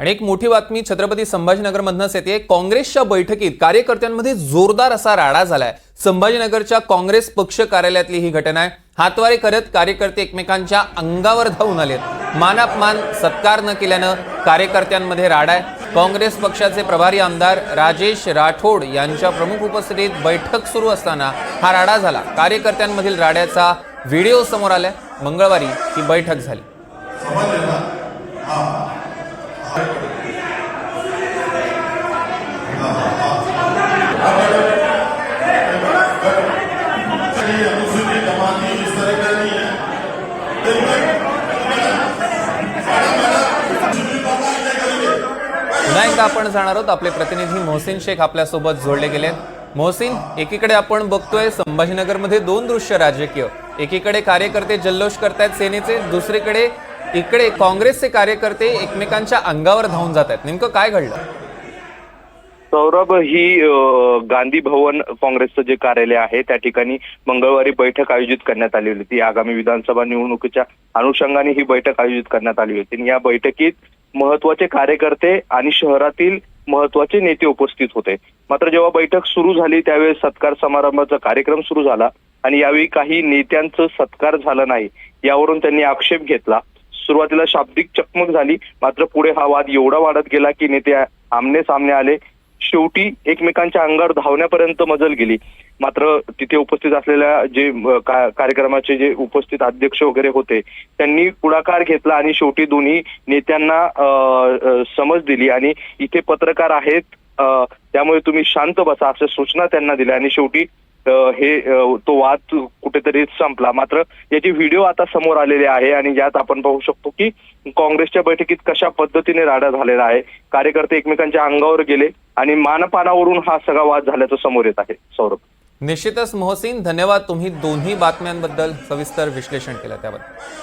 आणि एक मोठी बातमी छत्रपती संभाजीनगरमधनंच येते काँग्रेसच्या बैठकीत कार्यकर्त्यांमध्ये जोरदार असा राडा झालाय. संभाजीनगरच्या काँग्रेस पक्ष कार्यालयातली ही घटना आहे. हातवारे करत कार्यकर्ते एकमेकांच्या अंगावर धावून आलेत. मानापमान सत्कार न केल्यानं कार्यकर्त्यांमध्ये राडा आहे. काँग्रेस पक्षाचे प्रभारी आमदार राजेश राठोड यांच्या प्रमुख उपस्थितीत बैठक सुरू असताना हा राडा झाला. कार्यकर्त्यांमधील राड्याचा व्हिडिओ समोर आलाय. मंगळवारी ही बैठक झाली. आपण जाणार आहोत. आपले प्रतिनिधी मोहसिन शेख आपल्यासोबत जोडले गेले मोहसिन एकीकडे आपण बघतोय संभाजीनगरमध्ये दोन दृश्य राजकीय. एकीकडे कार्यकर्ते जल्लोष करतायत सेनेचे दुसरीकडे इकडे काँग्रेसचे कार्यकर्ते एकमेकांच्या अंगावर धावून जात आहेत. नेमकं काय घडलं? सौरभ ही गांधी भवन काँग्रेसचं जे कार्यालय आहे त्या ठिकाणी मंगळवारी बैठक आयोजित करण्यात आली होती. आगामी विधानसभा निवडणुकीच्या अनुषंगाने ही बैठक आयोजित करण्यात आली होती. आणि या बैठकीत महत्त्वाचे कार्यकर्ते आणि शहरातील महत्त्वाचे नेते उपस्थित होते. मात्र जेव्हा बैठक सुरू झाली त्यावेळेस सत्कार समारंभाचा कार्यक्रम सुरू झाला. आणि यावेळी काही नेत्यांचं सत्कार झालं नाही यावरून त्यांनी आक्षेप घेतला. सुरुवातीला शाब्दिक चकमक झाली. मात्र पुढे हा वाद एवढा वाढत गेला की नेते आमने सामने आले. शेवटी एकमेकांच्या अंगावर धावण्यापर्यंत मजल गेली. मात्र तिथे उपस्थित असलेल्या जे कार्यक्रमाचे जे उपस्थित अध्यक्ष वगैरे होते त्यांनी पुढाकार घेतला आणि शेवटी दोन्ही नेत्यांना अ, समज दिली आणि इथे पत्रकार आहेत त्यामुळे तुम्ही शांत बसा अशा सूचना त्यांना दिल्या आणि शेवटी हे तो वाद कुठेतरी संपला. मात्र याचे व्हिडिओ आता समोर आलेले आहे आणि यात आपण पाहू शकतो की काँग्रेसच्या बैठकीत कशा पद्धतीने राडा झालेला आहे. कार्यकर्ते एकमेकांच्या अंगावर गेले आणि मानपानावरून हा सगळा वाद झाल्याचं समोर येत आहे. सौरभ. निश्चितच मोहसिन धन्यवाद तुम्ही दोन्ही बातम्यांबद्दल सविस्तर विश्लेषण केलं त्याबद्दल.